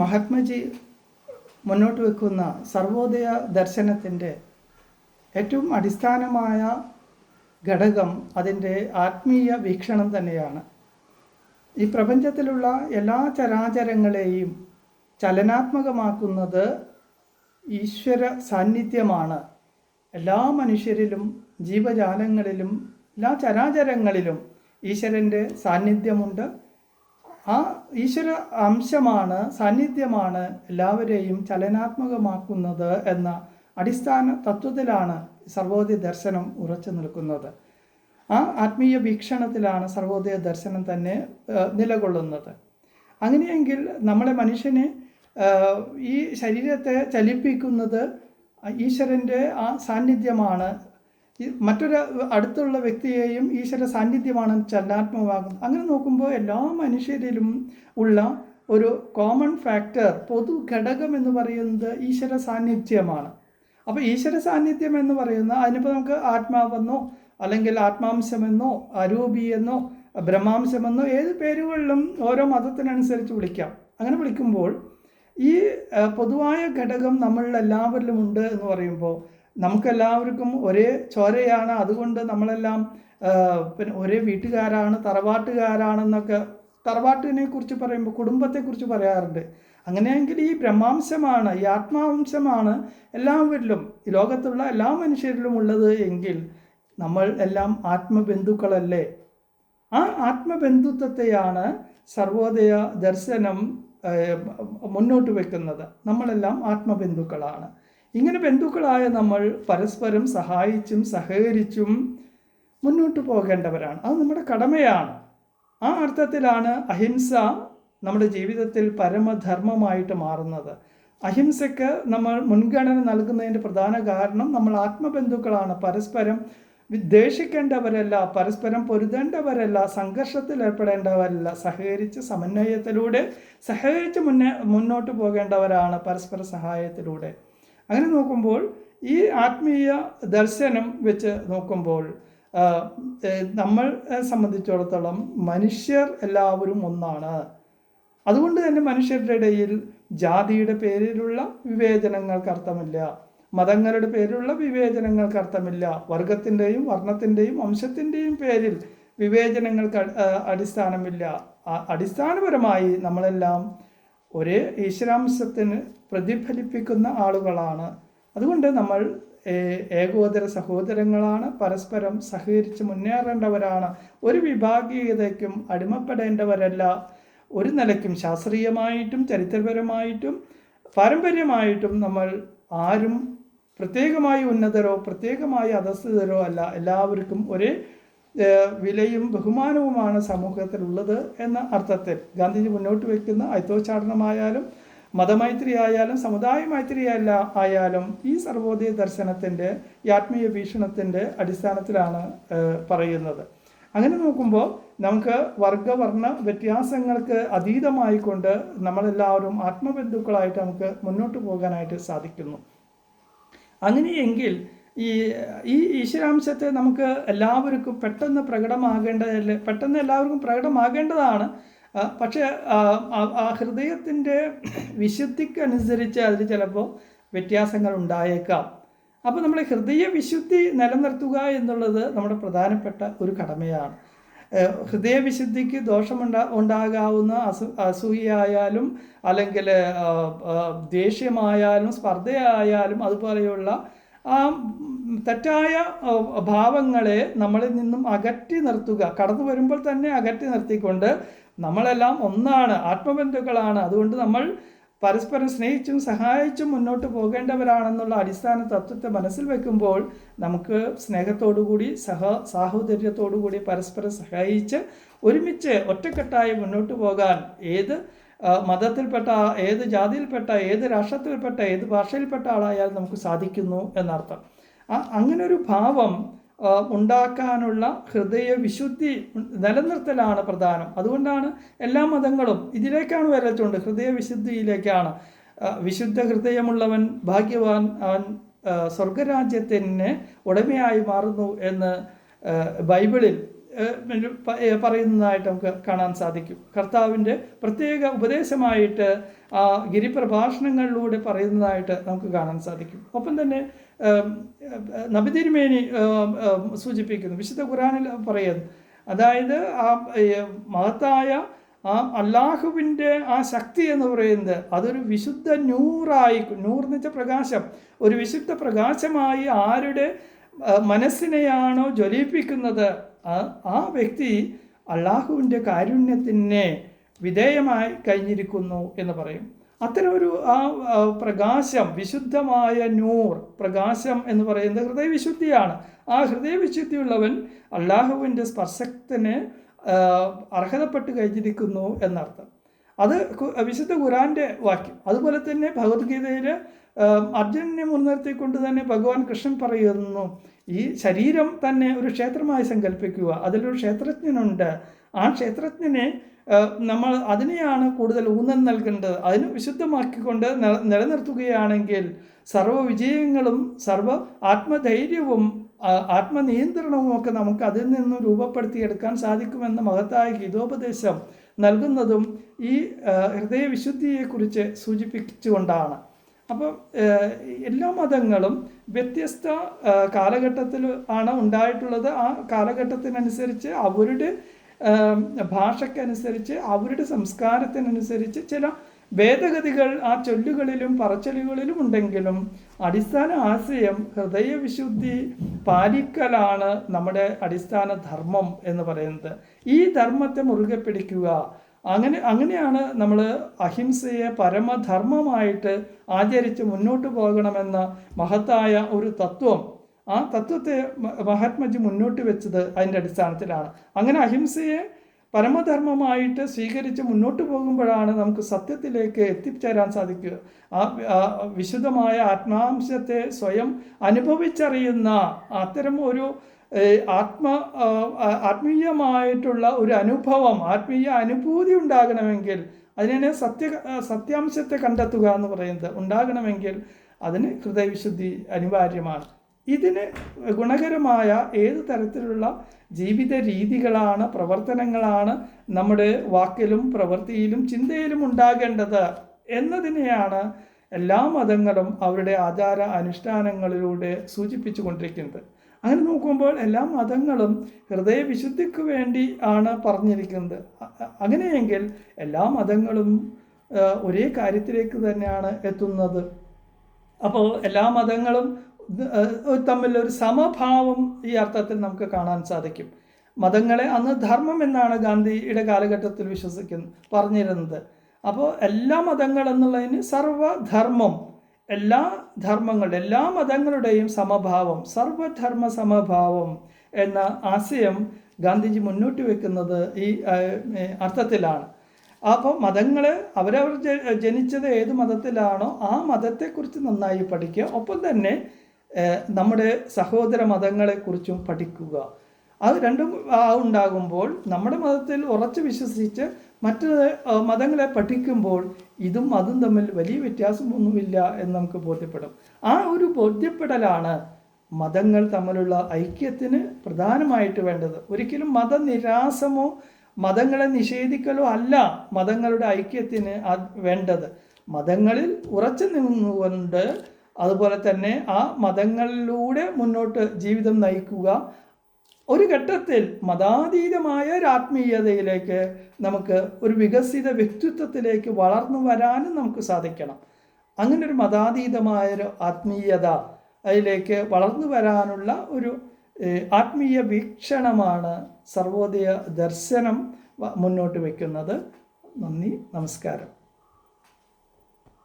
മഹാത്മജി മുന്നോട്ട് വെക്കുന്ന സർവോദയ ദർശനത്തിന്റെ ഏറ്റവും അടിസ്ഥാനമായ ഘടകം അതിന്റെ ആത്മീയ വീക്ഷണം തന്നെയാണ്. ഈ പ്രപഞ്ചത്തിലുള്ള എല്ലാ ചരാചരങ്ങളെയും ചലനാത്മകമാക്കുന്നത് ഈശ്വര സാന്നിധ്യമാണ്. എല്ലാ മനുഷ്യരിലും ജീവജാലങ്ങളിലും എല്ലാ ചരാചരങ്ങളിലും ഈശ്വരന്റെ സാന്നിധ്യമുണ്ട്. ആ ഈശ്വര അംശമാണ് സാന്നിധ്യമാണ് എല്ലാവരെയും ചലനാത്മകമാക്കുന്നത് എന്ന അടിസ്ഥാന തത്വത്തിലാണ് സർവോദയ ദർശനം ഉറച്ചു നിൽക്കുന്നത്. ആ ആത്മീയ വീക്ഷണത്തിലാണ് സർവോദയ ദർശനം തന്നെ നിലകൊള്ളുന്നത്. അങ്ങനെയെങ്കിൽ നമ്മളെ മനുഷ്യനെ ഈ ശരീരത്തെ ചലിപ്പിക്കുന്നത് ഈശ്വരന്റെ ആ സാന്നിധ്യമാണ് മറ്റൊരു അടുത്തുള്ള വ്യക്തിയെയും ഈശ്വര സാന്നിധ്യമാണ് ചലനാത്മകമാകുന്നത്. അങ്ങനെ നോക്കുമ്പോൾ എല്ലാ മനുഷ്യരിലും ഉള്ള ഒരു കോമൺ ഫാക്ടർ പൊതു ഘടകം എന്ന് പറയുന്നത് ഈശ്വര സാന്നിധ്യമാണ്. അപ്പോൾ ഈശ്വര സാന്നിധ്യം എന്ന് പറയുന്ന അതിനിപ്പോൾ നമുക്ക് ആത്മാവെന്നോ അല്ലെങ്കിൽ ആത്മാംശമെന്നോ അരൂപി എന്നോ ബ്രഹ്മാംശമെന്നോ ഏത് പേരുകളിലും ഓരോ മതത്തിനനുസരിച്ച് വിളിക്കാം. അങ്ങനെ വിളിക്കുമ്പോൾ ഈ പൊതുവായ ഘടകം നമ്മളിൽ എല്ലാവരിലും ഉണ്ട് എന്ന് പറയുമ്പോൾ നമുക്കെല്ലാവർക്കും ഒരേ ചോരയാണ്. അതുകൊണ്ട് നമ്മളെല്ലാം പിന്നെ ഒരേ വീട്ടുകാരാണ് തറവാട്ടുകാരാണെന്നൊക്കെ തറവാട്ടിനെ കുറിച്ച് പറയുമ്പോൾ കുടുംബത്തെക്കുറിച്ച് പറയാറുണ്ട്. അങ്ങനെയെങ്കിൽ ഈ ബ്രഹ്മാംശമാണ് ഈ ആത്മാംശമാണ് എല്ലാവരിലും ഈ ലോകത്തുള്ള എല്ലാ മനുഷ്യരിലും ഉള്ളത് എങ്കിൽ നമ്മൾ എല്ലാം ആത്മബന്ധുക്കളല്ലേ? ആ ആത്മബന്ധുത്വത്തെയാണ് സർവോദയ ദർശനം മുന്നോട്ട് വെക്കുന്നത്. നമ്മളെല്ലാം ആത്മബന്ധുക്കളാണ്. ഇങ്ങനെ ബന്ധുക്കളായ നമ്മൾ പരസ്പരം സഹായിച്ചും സഹകരിച്ചും മുന്നോട്ട് പോകേണ്ടവരാണ്. അത് നമ്മുടെ കടമയാണ്. ആ അർത്ഥത്തിലാണ് അഹിംസ നമ്മുടെ ജീവിതത്തിൽ പരമധർമ്മമായിട്ട് മാറുന്നത്. അഹിംസയ്ക്ക് നമ്മൾ മുൻഗണന നൽകുന്നതിന്റെ പ്രധാന കാരണം നമ്മൾ ആത്മബന്ധുക്കളാണ്. പരസ്പരം വിദ്വേഷിക്കേണ്ടവരല്ല പരസ്പരം പൊരുതേണ്ടവരല്ല സംഘർഷത്തിൽ ഏർപ്പെടേണ്ടവരല്ല സഹകരിച്ച് സമന്വയത്തിലൂടെ സഹകരിച്ച് മുന്നേ മുന്നോട്ട് പോകേണ്ടവരാണ് പരസ്പര സഹായത്തിലൂടെ. അങ്ങനെ നോക്കുമ്പോൾ ഈ ആത്മീയ ദർശനം വെച്ച് നോക്കുമ്പോൾ നമ്മൾ സംബന്ധിച്ചിടത്തോളം മനുഷ്യർ എല്ലാവരും ഒന്നാണ്. അതുകൊണ്ട് തന്നെ മനുഷ്യരുടെ ഇടയിൽ ജാതിയുടെ പേരിലുള്ള വിവേചനങ്ങൾക്ക് അർത്ഥമില്ല മതങ്ങളുടെ പേരിലുള്ള വിവേചനങ്ങൾക്ക് അർത്ഥമില്ല വർഗത്തിന്റെയും വർണത്തിന്റെയും വംശത്തിന്റെയും പേരിൽ വിവേചനങ്ങൾക്ക് അടിസ്ഥാനമില്ല. അടിസ്ഥാനപരമായി നമ്മളെല്ലാം ഒരേ ഈശ്വരാംശത്തിന് പ്രതിഫലിപ്പിക്കുന്ന ആളുകളാണ്. അതുകൊണ്ട് നമ്മൾ ഏകോദര സഹോദരങ്ങളാണ് പരസ്പരം സഹകരിച്ച് മുന്നേറേണ്ടവരാണ്. ഒരു വിഭാഗീയതയ്ക്കും അടിമപ്പെടേണ്ടവരല്ല. ഒരു നിലയ്ക്കും ശാസ്ത്രീയമായിട്ടും ചരിത്രപരമായിട്ടും പാരമ്പര്യമായിട്ടും നമ്മൾ ആരും പ്രത്യേകമായി ഉന്നതരോ പ്രത്യേകമായി അധസ്ഥിതരോ അല്ല. എല്ലാവർക്കും ഒരേ വിലയും ബഹുമാനവുമാണ് സമൂഹത്തിലുള്ളത് എന്ന അർത്ഥത്തിൽ ഗാന്ധിജി മുന്നോട്ട് വയ്ക്കുന്ന ഐത്തോച്ചാടനമായാലും മതമൈത്രി ആയാലും സമുദായ മൈത്രി അല്ല ആയാലും ഈ സർവോദയ ദർശനത്തിന്റെ ഈ ആത്മീയ വീക്ഷണത്തിന്റെ അടിസ്ഥാനത്തിലാണ് പറയുന്നത്. അങ്ങനെ നോക്കുമ്പോൾ നമുക്ക് വർഗവർണ വ്യത്യാസങ്ങൾക്ക് അതീതമായിക്കൊണ്ട് നമ്മളെല്ലാവരും ആത്മബന്ധുക്കളായിട്ട് നമുക്ക് മുന്നോട്ട് പോകാനായിട്ട് സാധിക്കുന്നു. അങ്ങനെയെങ്കിൽ ഈ ഈ ഈശ്വരാംശത്തെ നമുക്ക് എല്ലാവർക്കും പെട്ടെന്ന് പ്രകടമാകേണ്ടതല്ല പെട്ടെന്ന് എല്ലാവർക്കും പ്രകടമാകേണ്ടതാണ്. പക്ഷേ ആ, ഹൃദയത്തിന്റെ വിശുദ്ധിക്കനുസരിച്ച് അതിൽ ചിലപ്പോൾ വ്യത്യാസങ്ങൾ ഉണ്ടായേക്കാം. അപ്പോൾ നമ്മൾ ഹൃദയ വിശുദ്ധി നിലനിർത്തുക എന്നുള്ളത് നമ്മുടെ പ്രധാനപ്പെട്ട ഒരു കടമയാണ്. ഹൃദയ ഹൃദയവിശുദ്ധിക്ക് ദോഷമുണ്ടാ ഉണ്ടാകാവുന്ന അസു അസൂയയായാലും അല്ലെങ്കിൽ ദേഷ്യമായാലും സ്പർദ്ധയായാലും അതുപോലെയുള്ള ആ തെറ്റായ ഭാവങ്ങളെ നമ്മളിൽ നിന്നും അകറ്റി നിർത്തുക. കടന്നു വരുമ്പോൾ തന്നെ അകറ്റി നിർത്തിക്കൊണ്ട് നമ്മളെല്ലാം ഒന്നാണ് ആത്മബന്ധുക്കളാണ്. അതുകൊണ്ട് നമ്മൾ പരസ്പരം സ്നേഹിച്ചും സഹായിച്ചും മുന്നോട്ട് പോകേണ്ടവരാണെന്നുള്ള അടിസ്ഥാന തത്വത്തെ മനസ്സിൽ വെക്കുമ്പോൾ നമുക്ക് സ്നേഹത്തോടുകൂടി സഹ സാഹോദര്യത്തോടുകൂടി പരസ്പരം സഹായിച്ച് ഒരുമിച്ച് ഒറ്റക്കെട്ടായി മുന്നോട്ട് പോകാൻ ഏത് മതത്തിൽപ്പെട്ട ഏത് ജാതിയിൽപ്പെട്ട ഏത് രാഷ്ട്രത്തിൽപ്പെട്ട ഏത് ഭാഷയിൽപ്പെട്ട ആളായാലും നമുക്ക് സാധിക്കുന്നു എന്നർത്ഥം. ആ അങ്ങനൊരു ഭാവം ഉണ്ടാക്കാനുള്ള ഹൃദയ വിശുദ്ധി നിലനിർത്തലാണ് പ്രധാനം. അതുകൊണ്ടാണ് എല്ലാ മതങ്ങളും ഇതിലേക്കാണ് വരച്ചുകൊണ്ട് ഹൃദയ വിശുദ്ധിയിലേക്കാണ്. വിശുദ്ധ ഹൃദയമുള്ളവൻ ഭാഗ്യവാൻ അവൻ സ്വർഗരാജ്യത്തിന് ഉടമയായി മാറുന്നു എന്ന് ബൈബിളിൽ പറയുന്നതായിട്ട് നമുക്ക് കാണാൻ സാധിക്കും. കർത്താവിന്റെ പ്രത്യേക ഉപദേശമായിട്ട് ആ ഗിരിപ്രഭാഷണങ്ങളിലൂടെ പറയുന്നതായിട്ട് നമുക്ക് കാണാൻ സാധിക്കും. ഒപ്പം തന്നെ നബിതിരുമേനി സൂചിപ്പിക്കുന്നു. വിശുദ്ധ ഖുറാനിൽ പറയുന്നു. അതായത് ആ മഹത്തായ ആ അള്ളാഹുവിന്റെ ആ ശക്തി എന്ന് പറയുന്നത് അതൊരു വിശുദ്ധ നൂറായി നൂർ എന്ന് വെച്ചാൽ പ്രകാശം. ഒരു വിശുദ്ധ പ്രകാശമായി ആരുടെ മനസ്സിനെയാണോ ജ്വലിപ്പിക്കുന്നത്? ആ വ്യക്തി അള്ളാഹുവിന്റെ കാരുണ്യത്തിന് വിധേയമായി കഴിഞ്ഞിരിക്കുന്നു എന്ന് പറയും. അത്തരം ഒരു ആ പ്രകാശം വിശുദ്ധമായ നൂർ പ്രകാശം എന്ന് പറയുന്നത് ഹൃദയവിശുദ്ധിയാണ്. ആ ഹൃദയവിശുദ്ധിയുള്ളവൻ അള്ളാഹുവിന്റെ സ്പർശത്തിന് അർഹതപ്പെട്ട് കഴിഞ്ഞിരിക്കുന്നു എന്നർത്ഥം. അത് വിശുദ്ധ ഖുറാന്റെ വാക്യം. അതുപോലെ തന്നെ ഭഗവത്ഗീതയിൽ അർജുനനെ മുൻനിർത്തിക്കൊണ്ട് തന്നെ ഭഗവാൻ കൃഷ്ണൻ പറയുന്നു ഈ ശരീരം തന്നെ ഒരു ക്ഷേത്രമായി സങ്കല്പിക്കുക അതിലൊരു ക്ഷേത്രജ്ഞനുണ്ട്. ആ ക്ഷേത്രജ്ഞനെ നമ്മൾ അതിനെയാണ് കൂടുതൽ ഊന്നൽ നൽകേണ്ടത്. അതിന് വിശുദ്ധമാക്കിക്കൊണ്ട് നില- നിലനിർത്തുകയാണെങ്കിൽ സർവ വിജയങ്ങളും സർവ ആത്മധൈര്യവും ആത്മനിയന്ത്രണവും ഒക്കെ നമുക്ക് അതിൽ നിന്നും രൂപപ്പെടുത്തിയെടുക്കാൻ സാധിക്കുമെന്ന മഹത്തായ ഗീതോപദേശം നൽകുന്നതും ഈ ഹൃദയവിശുദ്ധിയെക്കുറിച്ച് സൂചിപ്പിച്ചുകൊണ്ടാണ്. അപ്പം എല്ലാ മതങ്ങളും വ്യത്യസ്ത കാലഘട്ടത്തിൽ ആണ് ഉണ്ടായിട്ടുള്ളത്. ആ കാലഘട്ടത്തിനനുസരിച്ച് അവരുടെ ഭാഷക്കനുസരിച്ച് അവരുടെ സംസ്കാരത്തിനനുസരിച്ച് ചില ഭേദഗതികൾ ആ ചൊല്ലുകളിലും പറച്ചലുകളിലും ഉണ്ടെങ്കിലും അടിസ്ഥാന ആശയം ഹൃദയവിശുദ്ധി പാലിക്കലാണ് നമ്മുടെ അടിസ്ഥാന ധർമ്മം എന്ന് പറയുന്നത്. ഈ ധർമ്മത്തെ മുറുകെ പിടിക്കുക അങ്ങനെ അങ്ങനെയാണ് നമ്മൾ അഹിംസയെ പരമധർമ്മമായിട്ട് ആചരിച്ച് മുന്നോട്ട് പോകണമെന്ന മഹത്തായ ഒരു തത്വം. ആ തത്വത്തെ മഹാത്മജി മുന്നോട്ട് വെച്ചത് അതിന്റെ അടിസ്ഥാനത്തിലാണ്. അങ്ങനെ അഹിംസയെ പരമധർമ്മമായിട്ട് സ്വീകരിച്ച് മുന്നോട്ട് പോകുമ്പോഴാണ് നമുക്ക് സത്യത്തിലേക്ക് എത്തിച്ചേരാൻ സാധിക്കുക. ആ വിശുദ്ധമായ ആത്മാംശത്തെ സ്വയം അനുഭവിച്ചറിയുന്ന അത്തരം ഒരു ആത്മ ആത്മീയമായിട്ടുള്ള ഒരു അനുഭവം ആത്മീയ അനുഭൂതി ഉണ്ടാകണമെങ്കിൽ അതിനെ സത്യ സത്യാംശത്തെ കണ്ടെത്തുക എന്ന് പറയുന്നത് ഉണ്ടാകണമെങ്കിൽ അതിന് ഹൃദയവിശുദ്ധി അനിവാര്യമാണ്. ഇതിന് ഗുണകരമായ ഏത് തരത്തിലുള്ള ജീവിത രീതികളാണ് പ്രവർത്തനങ്ങളാണ് നമ്മുടെ വാക്കിലും പ്രവൃത്തിയിലും ചിന്തയിലും ഉണ്ടാകേണ്ടത് എന്നതിനെയാണ് എല്ലാ മതങ്ങളും അവരുടെ ആചാര അനുഷ്ഠാനങ്ങളിലൂടെ സൂചിപ്പിച്ചു കൊണ്ടിരിക്കുന്നത് അങ്ങനെ നോക്കുമ്പോൾ എല്ലാ മതങ്ങളും ഹൃദയവിശുദ്ധിക്ക് വേണ്ടി ആണ് പറഞ്ഞിരിക്കുന്നത്. അങ്ങനെയെങ്കിൽ എല്ലാ മതങ്ങളും ഒരേ കാര്യത്തിലേക്ക് തന്നെയാണ് എത്തുന്നത്. അപ്പോൾ എല്ലാ മതങ്ങളും തമ്മിലൊരു സമഭാവം ഈ അർത്ഥത്തിൽ നമുക്ക് കാണാൻ സാധിക്കും. മതങ്ങളെ അന്ന് ധർമ്മം എന്നാണ് ഗാന്ധിയുടെ കാലഘട്ടത്തിൽ വിശ്വസിക്കുന്നത് പറഞ്ഞിരുന്നത്. അപ്പോൾ എല്ലാ മതങ്ങൾ എന്നുള്ളതിന് സർവധർമ്മം എല്ലാ ധർമ്മങ്ങളുടെ എല്ലാ മതങ്ങളുടെയും സമഭാവം സർവധർമ്മ സമഭാവം എന്ന ആശയം ഗാന്ധിജി മുന്നോട്ട് വെക്കുന്നത് ഈ അർത്ഥത്തിലാണ്. അപ്പോൾ മതങ്ങൾ അവരവർ ജനിച്ചത് ഏത് മതത്തിലാണോ ആ മതത്തെക്കുറിച്ച് നന്നായി പഠിക്കുക. ഒപ്പം തന്നെ നമ്മുടെ സഹോദര മതങ്ങളെക്കുറിച്ചും പഠിക്കുക. അത് രണ്ടും ഉണ്ടാകുമ്പോൾ നമ്മുടെ മതത്തിൽ ഉറച്ചു വിശ്വസിച്ച് മറ്റ് മതങ്ങളെ പഠിക്കുമ്പോൾ ഇതും അതും തമ്മിൽ വലിയ വ്യത്യാസമൊന്നുമില്ല എന്ന് നമുക്ക് ബോധ്യപ്പെടും. ആ ഒരു ബോധ്യപ്പെടലാണ് മതങ്ങൾ തമ്മിലുള്ള ഐക്യത്തിന് പ്രധാനമായിട്ട് വേണ്ടത്. ഒരിക്കലും മതനിരാസമോ മതങ്ങളെ നിഷേധിക്കലോ അല്ല മതങ്ങളുടെ ഐക്യത്തിന് വേണ്ടത്. മതങ്ങളിൽ ഉറച്ചു നിന്നുകൊണ്ട് അതുപോലെ തന്നെ ആ മതങ്ങളിലൂടെ മുന്നോട്ട് ജീവിതം നയിക്കുക ഒരു ഘട്ടത്തിൽ മതാതീതമായ ഒരു ആത്മീയതയിലേക്ക് നമുക്ക് ഒരു വികസിത വ്യക്തിത്വത്തിലേക്ക് വളർന്നു വരാനും നമുക്ക് സാധിക്കണം. അങ്ങനെ ഒരു മതാതീതമായ ഒരു ആത്മീയത അതിലേക്ക് വളർന്നു വരാനുള്ള ഒരു ആത്മീയ വീക്ഷണമാണ് സർവോദയ ദർശനം മുന്നോട്ട് വയ്ക്കുന്നത് നന്ദി നമസ്കാരം.